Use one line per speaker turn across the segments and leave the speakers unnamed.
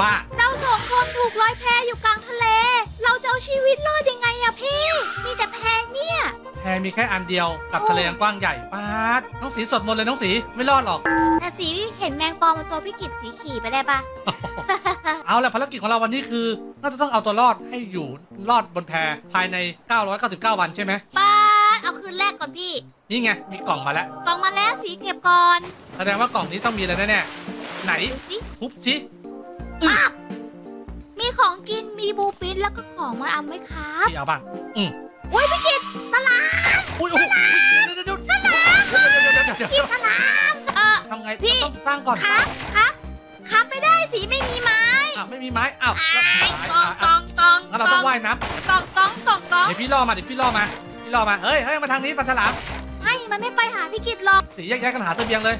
ว่า
เราสองคนถูกลอยแพอยู่กลางทะเล เราจะเอาชีวิตรอดยังไงอะพี่ มีแต่แพเนี่ย
แพมีแค่อันเดียวกับทะเลอันกว้างใหญ่ป้าดน้องสีสดหมดเลยน้องสีไม่รอดหรอก
แต่สีเห็นแมงปอมาตัวพี่กิจสีขี่ไปได้ปะ
เอาละภารกิจของเราวันนี้คือน่าจะต้องเอาตัวรอดให้อยู่รอดบนแพภายใน 999 วันใช่ไหม
ป้าดเอาคืนแรกก่อนพี่
นี่ไงมีกล่องมาแล้ว
กล่องมาแล้วสีเก็บก่อน
แสดงว่ากล่องนี้ต้องมีอะไรแน่ๆไหน
ดูสิ
ทุบสิ
ปั๊บมีของกินมีบูปินแล้วก็ของมาเอาไหมครับ
พี่เอาบ้างอืม
โอ้ยพี่กิจสลาม
อุ้ยอุ้ยเดี๋ยวเดี๋ยวเดี๋ยวเดี๋ยวเดี๋ยวเดี๋ยวเดี๋ยว
พี่สลามเออ
ทำไง
พี่
ต้องสร้างก่อน
ครับครับครับไม่ได้สีไม่มีไม้
อะไม่มีไม้อ้าวแล้ว
ไอ้
ไม้
กองก
อะ
องกอง
งั้นเราต้องว่ายน้ำ
กองกองกองกอง
เดี๋ยวพี่ล่อมาเดี๋ยวพี่ล่อมาพี่ล่อมาเฮ้ยเฮ้ยมาทางนี้ปลาฉลาม
ไม่มันไม่ไปหาพี่กิจหรอก
สีแยกๆกันหาเสบียงเลย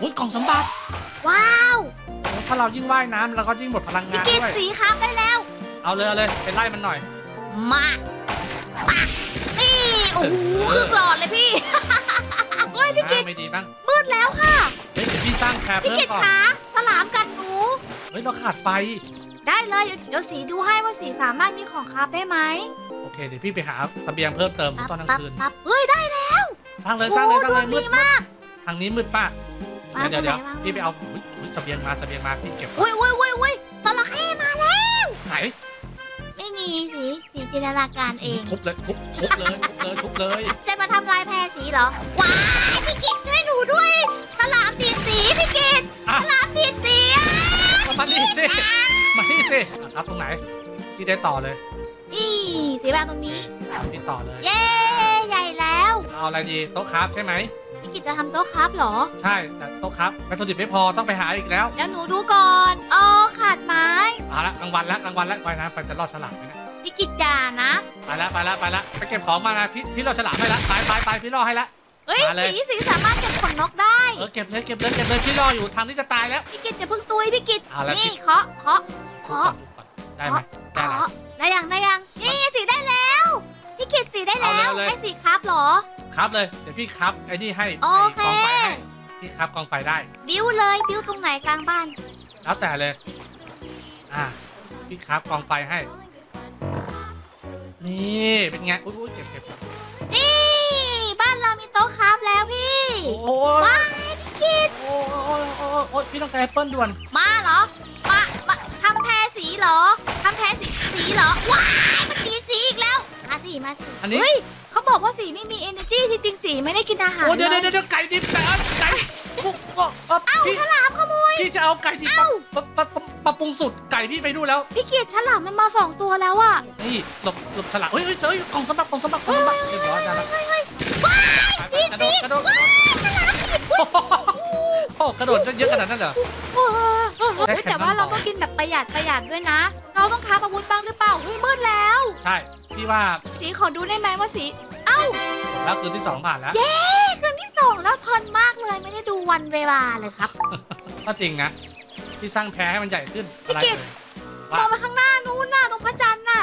อุ้ยกล่องสมบัติ
ว้าว
โอ้ ถ้าเรายิ่งว่ายน้ำเราก็ยิ่งหมดพลัง
พี่
งาน
กิจ
ด้วย
สีครับได้แล้ว
เอาเลยเอาเลยไปไล่มันหน่อย
มาปักนี่ โอ้โหครึ่งหลอดเลยพี่ เฮ้ยพี่กิจ
ไม่ดีบ้าง
มืดแล้วค่ะ
เฮ้ยเดี๋ยวพี่สร้างแพร
พี่
เพิ่ม
กิจ
ก่อน
ขาสลามกัดหนู
เฮ้ยเราขาดไฟ
ได้เลยเดี๋ยวเดี๋ยวสีดูให้ว่าสีสามารถมีของคราฟได้ไหม
โอเคเดี๋ยวพี่ไปหาเสบียงเพิ่มเติมตอนกลางคืน
ปั๊บเฮ้ยได้แล้ว
สร้างเลยสร้างเลยสร้างเลย
โอ้
มื
ด
ด
วงมาก
ทางนี้มืดมาก
วาง
เดี๋ยวเดี๋ยว
ตรงไหนวาง
พี่ไปเอาอุ๊ยอุ๊ยเสบียงมาเสบียงมาพี่เก็บก่อน
อุ้ยอุ้ยอุ้ยอุ้ยจระเข้มาแล้ว
ไหน
ไม่มีสีสีจินตนาการเอง
ทุบเลยทุบทุบเลยทุบเลยทุบเลย
จะมาทำลายแพรสีเหรอ ว้ายพี่กิตช่วยหนูด้วยสลามดีดสีพี่กิต
อะ
สลามดีดสีอะ
มานี่สิมานี่สิอะครับตรงไหนพี่ได้ต่อเลย
นี่สีแบบตรงนี้
พี่ต่อเลย
เย้ ใหญ่แล้ว
เอาอะไรดีโต๊ะครับใช่ไหม
พี่กิตจะทำโต๊ะครับเหรอ
ใช่แต่โต๊ะครับวัตถุดิบไม่พอต้องไปหาอีกแล้ว
เดี๋ยวหนูดูก่อนอ๋อขาดไม้
เอาละกลางวันละกลางวันละไปนะไปจะรอดฉลามไหมเนะ
พี่กิตอย่านะ
ไปละไปละไปละไปเก็บของมานะพี่พี่รอดฉลามให้ละไปไปไปพี่รอให้ละ
เฮ้ย
มาเลย
สีสีสามารถเก็บขนนกได้
เออเก็บเลยเก็บเลยเก็บเลยพี่รออยู่ทางที่จะตายแล้ว
พี่กิตจะเพิ่งตุยพี่กิต
เอาละ
นี่
พี่
เคาะเคาะเคาะ
ได้ไหมได้แล้ว
เคาะได้ยังได้ยังนี่ ครับเล
ย เดี๋ยวพี่ครับไอ้นี่ให้
โอ
ไอ้
เค
กองไฟให้ พี่ครับกองไฟได้
บิ้วเลยบิ้วตรงไหนกลางบ้าน
แล้วแต่เลย อ่า พี่ครับกองไฟให้ นี่เป็นไง อุ้ยอุ้ยเก็บเก็บก่อน
นี่บ้านเรามีโต๊ะครับแล้วพี่
โอ้ย
ว้ายพี่กิต
โอ้ยโอ้ยโอ้ยโอ้ยพี่ต้องการแอปเปิ้ลด่วน
มาเหรอมามาทำแพรสีเหรอทำแพรสีสีเหรอว้ายมันสีสีอีกแล้วมาสิมาสิ
อันนี้
เฮ้ยเขา บอกว่าสีไม่มี energy ที่จริงสีไม่ได้กินอาหาร
โอ้ยเดี๋ยว
เล
เดี๋ยวยเดี๋ยวไก่ดิบไก่ไก่ปุ๊บก็เอ้า
เอ้า
พี่
ฉลามขโมย
พี่จะเอาไก่ดิบ
เอ้า
มามามามาปรุงสุดไก่พี่ไปดูนแล้ว
พี่เกียรติฉลามมันมาสองตัวแล้วอะ
นี่หลบหลบฉลามเฮ้ยเฮ้ยเจอกล่องสมบัติกล่องสมบัติกล่องสมบัติเรียบร้อยได้แล้ว
ว้าย
ไปไป
ดี
กระโด
ดี
ดกระโดด
ว้ายฉลามผิด
โอ้โหโอ้โหกระโดดเยอะขนาดนั้นเหรอ
โอ้โหเฮ้ย
ได้แข่ง
แต่ว่า
กันต่อ
เราต้องกินแบบประหยัดประหยัดด้วยนะ เราต้องค้าอาวุธบ้างหรือเปล่าเฮ้ยมืดแล้ว
ใช่ พี่ว่า
สีขอดูได้ไหมว่าสี เอ้า
แล้วคืนที่สองผ่านแล้ว
เย้คืนที่สองแล้วเพลินมากเลยไม่ได้ดูวันเวลาเลยครับ
ก็จริงนะ ที่สร้างแพรให้มันใหญ่ขึ้น
พี่
อะไร
กิ
เล
ต
ย
มองไปข้างหน้านู้นน่ะตรงพระจันทร์น่ะ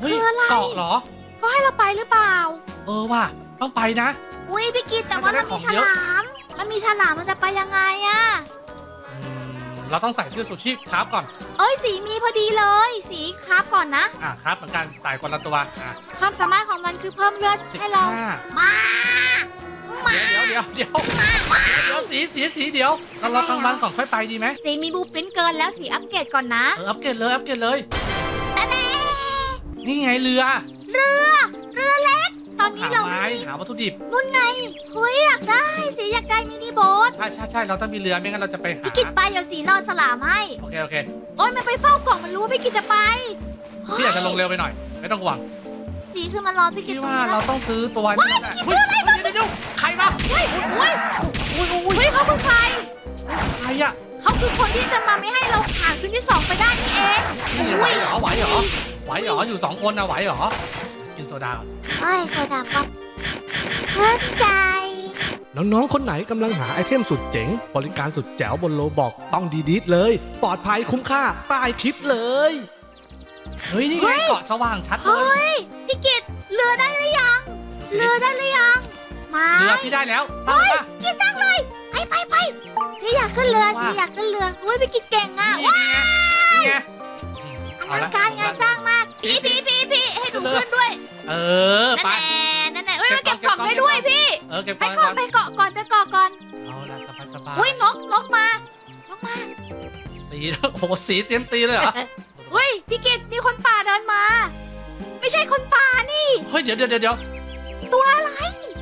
เฮ้ย
คืออะไร
เกาะเหรอ
เขาให้เราไปหรือเปล่า
เออว่ะต้องไปนะ
อุ้ยพี่กิตแต่ว่า
น่า
เรา
จะได้ของเยอะ
มีฉลาม มันมีฉลามมันจะไปยังไงอะ
อืม เราต้องใส่เสื้อชูชีพครับก่อน
เอ้ยสีมีพอดีเลย สีครับก่อนนะ
อ่าครับเหมือนกันใส่คนละตัวอะ
ความสามารถของมันคือเพิ่มเลือด
สิบ
ให้เรา
ห้า
มา มา
เดี๋ยวเดี๋ยวเดี๋ยวเดี๋ยวสีสีสีเดี๋ยวเราเรากลางวันก่อนค่อยไปดีไหม
สีมีบูปินเกินแล้วสีอัปเกรดก่อนนะ
เอออัปเกรดเลยอัปเกรดเลย
แต่แน่
นี่ไงเรือ
เรือ เรือเล็กต อนนี้
หา
เรา
ไม้
ไม่มี
หาวัตถุดิบ
นู่นไงเฮ้ยอยากได้สีอยากได้มินิโบ๊ท
ใช่ใช่ใช่เราต้องมีเรือไม่งั้นเราจะไปหา
พี่กิจไปเดี๋ยวสีรอสลามให้
โอเคโอเค
โอ้ยมันไปเฝ้ากล่องมันรู้ว่าพี่กิจจะไป
พี่อาจจะลงเร็วไปหน่อย ไม่ต้องห่วง
สีคือมันรอพี่กิจ
พี่
ตรง
ว่า
นี้
เรา
แล้ว
ต้องซื้อตัวนี้แหละเฮ้ยเดี๋ยวเดี๋ยวเดี๋ยวใครมา
เฮ้ยเฮ้ย
อุ้ยอุ้ยอุ้ย
เฮ้ยเขาคือใคร
ใครอะ
เขาคือคนที่จะมาไม่ให้เราผ่านคืนที่สองไปได้นี่เอง
นี่ไหวเหรอไหวเหรอไหวเหรออยู่สองคนนะไหวเหรอ กินโซดาก่อน
อ้อยโซดาป๊อปเข้าใจ
น้องคนไหนกำลังหาไอเทมสุดเจ๋ง บริการสุดแจ๋วบนโลบอกต้องดีดีเลย ปลอดภัยคุ้มค่าตายคลิปเลย
เฮ้ย นี่ไงเกาะสว่างชัดเล
เฮ้
ย
พี่กิตเรือได้หรือยังเรือได้หรือยังมา
เรือพี่ได้แล้วเฮ้ยมา
กินตั้งเลยไปไปไปพี่อยากขึ้นเรือ
ว่
อยากขึ้นเรือเฮ้ยพี่กิตเก่งอะว้า
ไงานอลังการงานสร้าง
มากพี่พี่พี่พี่ให้หนูขึ้นด้วย
เออนั่นแ
น่นั่นแน่
เฮ้ยมาเก็บกล่อง
ได้
ด้วยพี่ เออเก็
บไปกล่องไปเกาะก่อนไปเกาะก่อน
เอาละสบายสบาย
อุ้ยนกนกมานกมา
ตีโอ้สีเตรียมตีเลยเหรอ
อุ้ยพี่กิตมีคนป่าเดินมา ไม่ใช่คนป่านี่
เฮ้ยเดี๋ยวเดี๋ยวเดี๋ยว
ตัวอะไร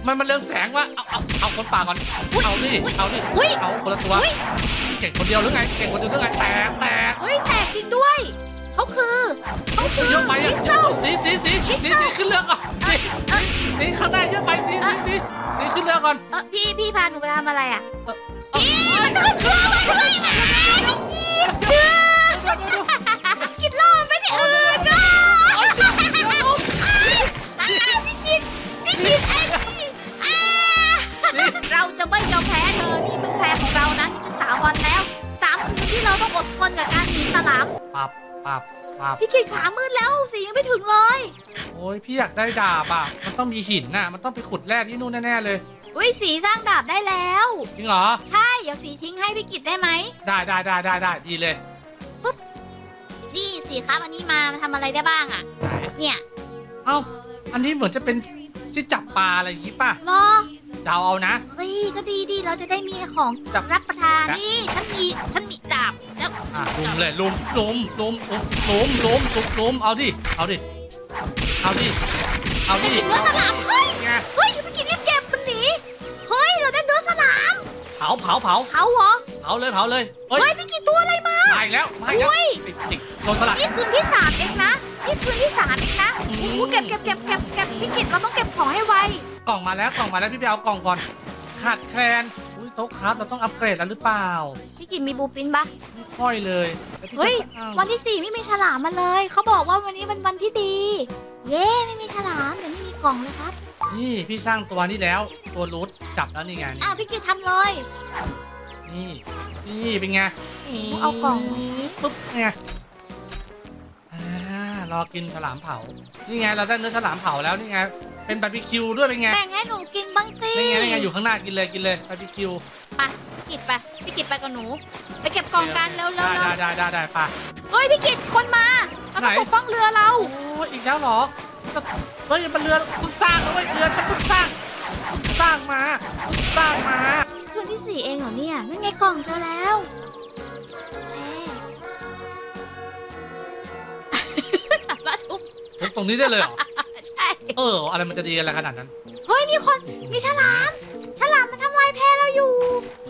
มันมันเรื่องแสงวะเอาเอาเอาคนป่าก่อนเอาดิเอาดิเอาคนละตัว
อุ๊
เก่งคนเดียวหรือไงเก่งคนเดียวหรือไงแตกแตก
เฮ้ยแตกจริงด้วยเขาคือเขาคือ
เยอะไปอะสีสีสีสีสีค สีข้างหน้าเยอะไปสีสีสีสีขึ้นเรือก่อน
เออพี่พี่พาหนูไปทำอะไรอะ
เออ
พี่มันขึ้นเครื่องไปด้วยนะกินล่อไม่ได้เออจ้าพี่กินพี่กินไอ้นี่อ่าเราจะไม่ยอมแพ้เธอนี่เป็นแพ้ของเรานะนี่เป็นสามวันแล้วสามคืนที่เราต้องอดทนกับการหนีสนาม
ปับปับปับ
พี่กินขามืดแล้วสียังไม่ถึงเลย
โอ้ยพี่อยากได้ดาบอะ มันต้องมีหินน่ะ มันต้องไปขุดแร่ที่นู่นแน่ๆเลย
อุ้ยสีสร้างดาบได้แล้ว
จริงเหรอ
ใช่ เดี๋ยวสีทิ้งให้พี่กิตได้ไหม
ได้ได้ได้ได้ได้ดีเลย
นี่สีครับอันนี้มามาทำอะไรได้บ้างอะ
ไหน
เนี่ย
เอ้า อันนี้เหมือนจะเป็นที่จับปลาอะไรอย่างงี้ป่ะ
เนาะ
เดาเอานะ
เฮ้ยก็ดีดีเราจะได้มีของ
จับ
รับประทาน
จับ
นี่ ฉันมีฉันมีดาบแล้ว
อะลุมเลยลุมลุมลุมลุมลุมลุมลุมลุมเอาดิ เอาดิ เอาดิ เอา
จะ
ดิ
กินเนื้อสลามเฮ้ย
ไง
เฮ้ยพี่กินรีบเก็บมันหนีเฮ้ยเราได้เนื้อสลาม
เผาเผาเผา
เขาเหรอ
เผาเลยเผาเลยเฮ้ย
เฮ้ยพี่กินตัวอะไรมา
มาอีกแล้วมาอีกแล้ว
อุ้ย
ติดติดโดนสลัด
นี่คืนที่สามเองนะนี่คืนที่สามเองนะ
อืม
โอ้โหเก็บเก็บเก็บเก็บเก็บพี่กินเราต้องเก็บของให้ไว
กล่องมาแล้วกล่องมาแล้วพี่ไปเอากล่องก่อนขาดแคลน โต๊ะครับ เราต้องอัปเกรดแล้วหรือเปล่า
พี่กินมีบูปินปะ
ไม่ค่อยเลยแล้วพี่จะ
เฮ้ย
อ้าว
วันที่สี่ไม่มีฉลามมาเลย เขาบอกว่าวันนี้เป็นวันที่ดี เย้ไม่มีฉลามเดี๋ยวไม่มีกล่องเลยครับ
นี่พี่สร้างตัวนี้แล้ว ตัวรูทจับแล้วนี่ไงนี่
อ้าวพี่กิตทำเลย
นี่นี่เป็นไง
เอากล่องมา
ปุ๊บไงอ่ารอกินฉลามเผา นี่ไงเราได้เนื้อฉลามเผาแล้วนี่ไง เป็นบาร์บีคิวด้วยเป็นไง
แบ่งให้หนูกินบ้างสิ
นี่ไงนี่ไงอยู่ข้างหน้ากินเลยกินเลยบาร์บีคิว
พี่กิตไปพี่กิตไปกับหนู ไปเก็บกล่องกันเร็วๆ
ได้
เร็ว
ได้ได้ได้ได้ป่ะ
เฮ้ยพี่กิตคนมาเราต้อง
ไหน
ปกป้องเรือเรา
โอ้ยอีกแล้วเหรอจะเฮ้ยมันเรือเพิ่งสร้างแล้วเว้ยเรือฉันเพิ่งสร้างเพิ่งสร้างมาเพิ่งสร้างมา
คืนที่สี่เองเหรอเนี่ยนั่นไงกล่องเจอแล้วแหมสามารถทุบ
ทุบตรงนี้ได้เลยเหรอ
ใช่
เออ อะไรมันจะดีอะไรขนาดนั้น
เฮ้ยมีคนมีฉลาม ฉลามมันทำลายแพเราอยู่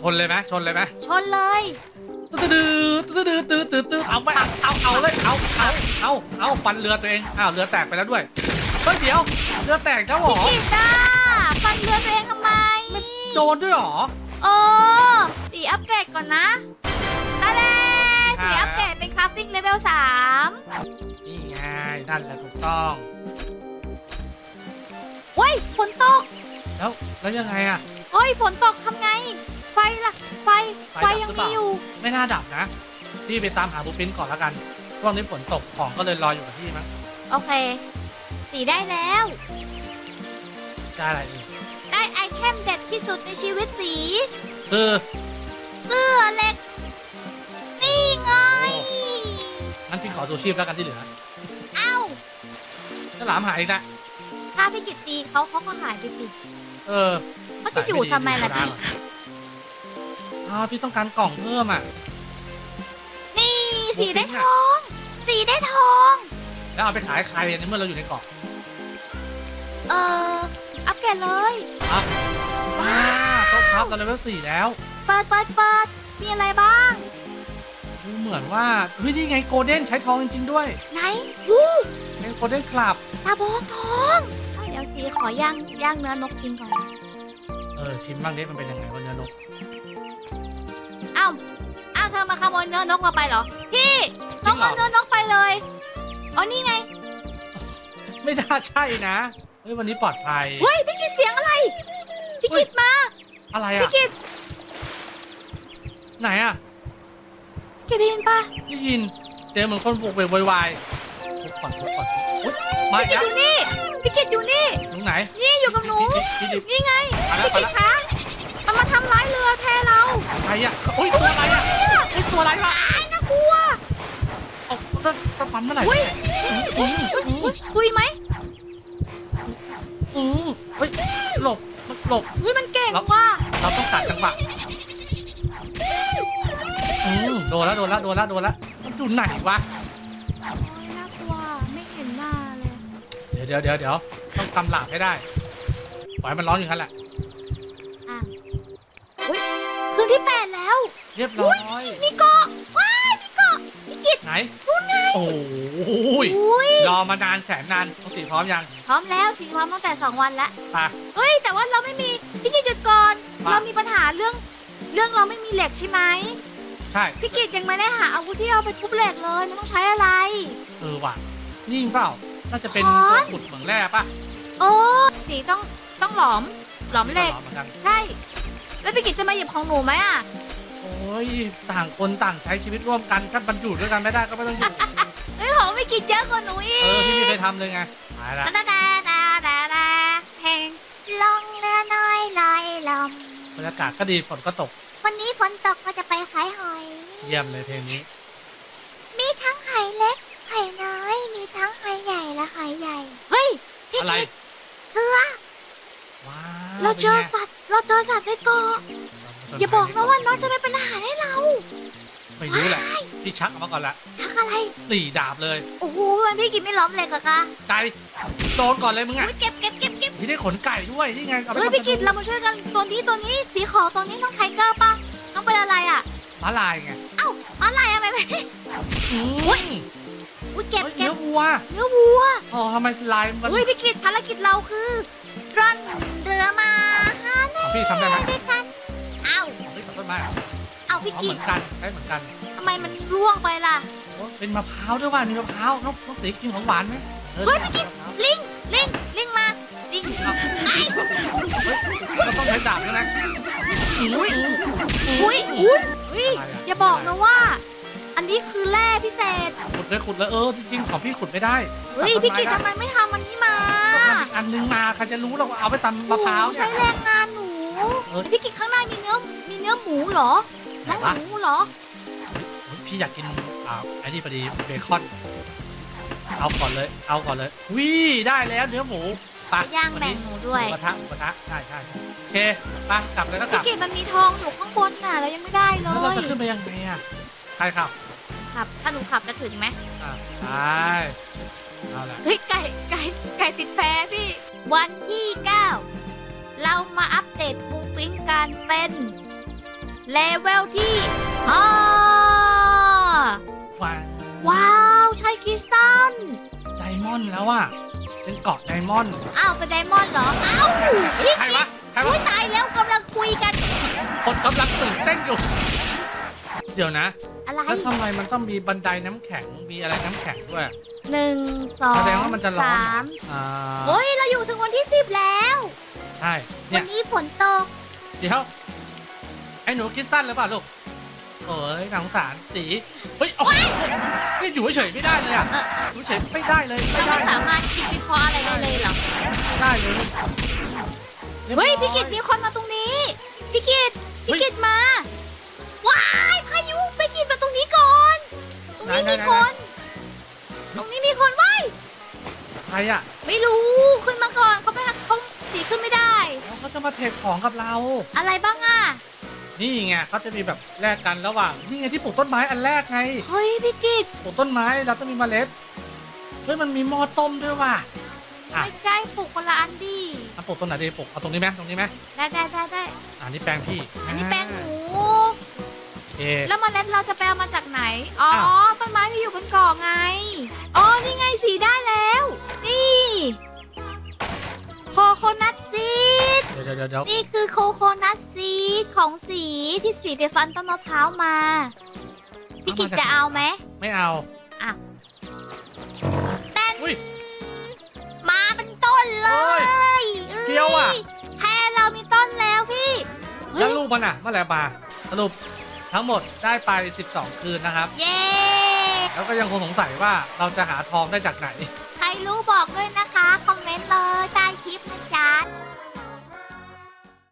ชนเลยไหมชนเลยไหม
ชนเลย
ตื้อตื้อตื้อตื้อตื้อตื้อเอาไปเอาเอาเอาเลยเอาเอาเอาเอาฟันเรือตัวเองอ้าวเรือแตกไปแล้วด้วยเฮ้ยเดี๋ยวเรือแตกแล้วเหรอ
พี่กิตอะฟันเรือตัวเองทำไม
โดนด้วยเหรอ
เออสีอัปเกรดก่อนนะได้เลยสีอัปเกรดเป็นคราฟติ้งเลเวลสาม
นี่ไงนั่นแหละถูกต้อง
เฮ้ยฝนตก
แล้วแล้วยังไงอะ
เฮ้ยฝนตกทำไง ไฟล่ะ ไฟ
ไฟ
ไฟ
ดับ
ยัง
หรือเป
มี
ล่า
อยู่
ไม่น่าดับนะพี่ไปตามหาบูปินก่อนแล้วกันช่วงนี้ฝนตกของก็เลยรออยู่กับที่มั้ง
โอเค สีได้แล้ว
ได้อะไรอีก
ได้ไอเทมเด็ดที่สุดในชีวิตสี
คือ
เสื้อเหล็ก นี่ไง
งั้นพี่ขอตัวชีพแล้วกันที่เหลือ
เอ้า
ฉลามหายอีกนะ
ถ้าพี่กิตตีเขาเขาก็หายไปสิ
เออ
เขาจะอยู่ทำไมล่ะพี่
อ้าวพี่ต้องการกล่องเพิ่มอะ
นี่สีได้
บุ๊ค
ทอง สีได้ทอง
แล้วเอาไปขายใครในเมื่อเราอยู่ในเกาะ
เอออัปเกรดเลย
ว้าโต๊ะครับเราเลเวลสี่แล้ว
เปิดเปิดเปิดมีอะไรบ้าง
ดูเหมือนว่าเฮ้ยนี่ไงโกลเด้นใช้ทองจริงๆด้วย
ไหนวู้
เป็นโกลเด้นคลับ
ตาโบทองเอ้ยเดี๋ยว สีขอย่างย่างเนื้อนกกินก่อนนะ
เออชิมบ้างดิมันเป็นยังไงวะเนื้อนก
เอ้าเอ้าเธอมาขโมยเนื้อนกเราไปเหรอ พี่
จริ
น้อง
งเหรอ
เอาเนื้อนกไปเลยอ๋อนี่ไง
ไม่น่าใช่นะเฮ้ยวันนี้ปลอดภัย
เฮ้ยพี่กิดเสียงอะไร พี่กิดมา
อะไร
พี่
อะ
กิด
ไหนอะ
พี่กิดได้ยินปะ
ได้ยินเจอเหมือนคนบุกเวกโวยวาย ทุบก่อนทุบก่อนอุ๊ยมา
พี่
อีก
กิด
แล้ว
อยู่นี่ พี่กิดอยู่นี่
ตรงไหน
นี่อยู่กับหนู
พี่ดิบ
นี่ไง
มาแล้ว
พี่
มา
กิด
แล้ว
คะมันมาทำร้ายเรือแทเรา
ใครอะอุ้ยตัวอะไรอะอุ้ยตัวอะไรวะ
น่ากลัว
เอาจะจะฟันเมื่อไหร่
อุ้ย
อืมอืม
อุ๊ยตุยไหม
อืมเฮ้ยหลบมันหลลูก
อุ้ยมันเก่ง
แล้ว
ว่ะ
เราต้องตัดจังหวะอืมโดนแล้วโดนแล้วโดนแล้วโดนแล้วมันอยู่ไหนวะ ดี๋ยวเดี๋ยวเดี๋ยวเดี๋ยวต้องทำหลาบให้ได้ปล่อยให้มันร้อนอยู่นั่นแหละ
อะอุ้ยคืนที่แปดแล้ว
เรียบร้อย
มีเกาะว้ายมีเกาะพี่กิต
ไหน
นู่นไง
โอ้ย
อุ้ย
รอมานานแสนนานต้องสีพร้อมยัง
พร้อมแล้วสีพร้อมตั้งแต่สองวันแล้ว
ไป
เฮ้ย แต่ว่าเราไม่มีพี่กิตหยุดก่อน
มา
เรามีปัญหาเรื่อง เรื่องเราไม่มีเหล็กใช่ไหม
ใช่
พี่กิตยังไม่ได้หาอาวุธที่เอาไปทุบเหล็กเลยมันต้องใช้อะไร
เออว่ะนี่เปล่า น่าจะเป็น
ค้
ตั
อ
วนขุดเหมืองแร่ป่ะ
โอ้สีต้องต้องหลอมหลอมเหล็ก
หมือนกัน
ใช่ แล้วพี่กิตจะมาหยิบของหนูไหมอะ
โอ้ยต่างคนต่างใช้ชีวิตร่วมกันถ้าบรรจุด้วยกันไม่ได้ก็ไม่ต้องอยู่
เฮ้ยของพี่กิตเยอะกว่าหนูอี
เอกอพี่ไม่เคยทำเลยไงตายละ
ดาดาดาดาดาเพลงลงเรือน้อยลอยลม
บรรยากาศก็ดีฝนก็ตก
วันนี้ฝนตกก็จะไปขายหอย
เยี่ยมเลยเพลงนี้
มีทั้งหอยเล็กหอยน้อย มีทั้งหอยใหญ่และหอยใหญ่ เฮ้ย พี่
อะไร
กิตเสือ
ว้าว
เราเจอ
ป็นไง
สัตว์ เราเจอสัตว์ในเกาะอย่าบอกนะว่าน้องจะไม่เป็นอาหารให้เรา
ไม่รู้แหละพี่ชักออกมาก่อนละ
ทักอะไร
ตีดาบเลย
โอ้โหมันพี่กิตไม่ล้อมเหล็กเหรอะคะ
ไก่โดนก่อนเลยมึงอะ
อุ๊ยเก็บเก็บเก็บเก็บ
พี่ได้ขนไก่ด้วยนี่ไงเอาไป
เฮ้ย
ทำ
พี่กิตเรามาช่วยกันตัวนี้ตัวนี้สีขาวตัวนี้ต้องไทเกอร์ปะต้องเป็นอะไรอะ
ม้าลายไง
เอ้าอะไรอะไม่ไม่
อืม
อุ๊ยอุ้ยเก็บ
เฮ้ย
เก็
เนื้
บ
อวัว
เนื้อวัว
อ๋อทำไมลายมัน
เฮ้ยพี่กิตภารกิจเราคือร่อนเรือมาหา
ของพี่ทำได้ไหม
ด้วยกันเอ้า
ของพี่ตัดต้นไม้เหรอ
เอาพี่
อ๋อ
กิ
เห
ต
มือนกันได้เหมือนกัน
ทำไมมันร่วงไปล่ะ
โอ้เป็นมะพร้าวด้วยว่ะมีมะพร้าวนกนกสีกินของหวานไหมออ
เฮ้ยพี่กิต ลิงลิงลิงมาลิงไอ้
ก็ต้องใช้ดาบด้วยนะ
อุ้ยอุ้ยอุ้ยอุ้ย
อะไรอะ
อย่าบอกนะว่า อันนี้คือแร่พิเศษ
ขุดเลยขุดเลยเออจริงๆของพี่ขุดไม่ได้
เฮ้ย
ตัด
พี่
ต้น
กิต
ไม้
ทำไมไม่ทำอันนี้มา
ก็ทำอีกอันนึงมาใครจะรู้หรอกว่าเอาไปตำมะพร้าว
โอ้โห
เนี่
ใช้
ย
แรงงานหนู
เออ
พี่กิตข้างหน้ามีเนื้อ มีเนื้อหมูเหรอ
ไหน
น้อง
วะ
หมูเหรอ
เฮ้ยพี่อยากกินอ่าไอ้นี่พอดีเบคอน เอาก่อนเลย เอาก่อนเลยวิได้แล้วเนื้อหมูไป
ย่าง
วัน
แบ่
นี้
งหมู
ห
ด้วย
มูกระทะหมูกระทะใช่ใช่ใช่โอเคไปกลับเลยก็ก
พี่
ลับ
กิตมันมีทองอยู่ข้างบนน่ะเรายังไม่ได้เล
แล้วเรา
ย
จะขึ้นไปยังไงอะ ใครขับ
ขับ ถ้าหนูขับจะถึงไหม
อะไปเอาละ
เฮ้ยไก่ไก่ไก่ติดแพรพี่ วันที่ 9 เรามาอัปเดตบูปิงการเป็นเลเวลที่ห้า
ว้าว
ว้าวใช่คริสตัล
ไดมอนด์แล้วอะเป็นเกาะไดมอนด์
อ้าวเป็นไดมอนด์เหรออ้าวพี่
ใครวะใคร
อุ้
วะ
ยตายแล้วกำลังคุยกัน
คนกำลังตื่นเต้นอยู่ เดี๋ยวนะ
อะไร
แล้วทำไมมันต้องมีบันไดน้ำแข็งมีอะไรน้ำแข็งด้วย
หนึ่งสอง
แสดงว่ามันจะร้อน
สาม
อ่า
โอ้ยเราอยู่ถึงวันที่สิบแล้ว
ใช่
วั
เนี่
น
ย
นี้ฝนตก
เดี๋ยวไอ้หนูคิดสั้นหรือเปล่าลูกโอ้ยน่าสงสารสีเฮ้ยโอ้ยนี่อยู่เฉยๆไม่ได้เลยอะ
เออ
อยู่เฉยไม่ได้เลยไม่
เรา
ได้
ไม่สามารถคิดวิเคราะห์อะไรได้เลยเหรอ
ไม่ได้เลย
เฮ้ยพี่กิตมีคนมาตรงนี้ พี่กิตพี่กิตมา ว้าย รงนี้มีคน ตรงนี้มีคนว้าย
ใครอะ
ไม่รู้ขึ้นมาก่อนเขาไม่เขาสีขึ้นไม่ได้
แล้วเขาจะมาเทคของกับเรา
อะไรบ้างอะ
นี่ไงเขาจะมีแบบแลกกันระหว่างนี่ไงที่ปลูกต้นไม้อันแรกไง
เฮ้ยพี่กิต
ปลูกต้นไม้เราต้องมีเมล็ดเฮ้ยมันมีหม้อต้มด้วยว่ะ อะ
ไม่ใช่ปลูกคนละอันดี
อะปลูกตรงไหนดีปลูกเอาตรงนี้ไหมตรงนี้ไหม
ได้ได้ได้ได้
อ่านี่แปลงพี่
อันนี้แป้งหมู
โอ เค
แล้วเมล็ดเราจะไปเอามาจากไหน อ๋อ
อ้าว
ต้นไม้ที่อยู่บนเกาะไง อ๋อ นี่ไงสีได้แล้ว นี่โคโคนัทซีด
เดี๋ยวเดี๋ยวเดี๋ยวเดี๋ยว
นี่คือโคโคนัทซีดของสีที่สีไปฟันต้นมะพร้าวมา พี่กิจจะเอาไหม
ไม่เอา
แต่
อุ้ย
มาเป็นต้นเลย
เคี้ยวอะ
แพรเรามีต้นแล้วพี่เฮ้
แล้ว
ย
ลูกมันอะเมื่อไหร่มาสรุป ทั้งหมดได้ไป 12 คืนนะครับ
เย้
แล้วก็ยังคงสงสัยว่าเราจะหาทองได้จากไหน
ใครรู้บอกด้วยนะคะ คอมเมนต์เลยใต้คลิปนะจ๊ะ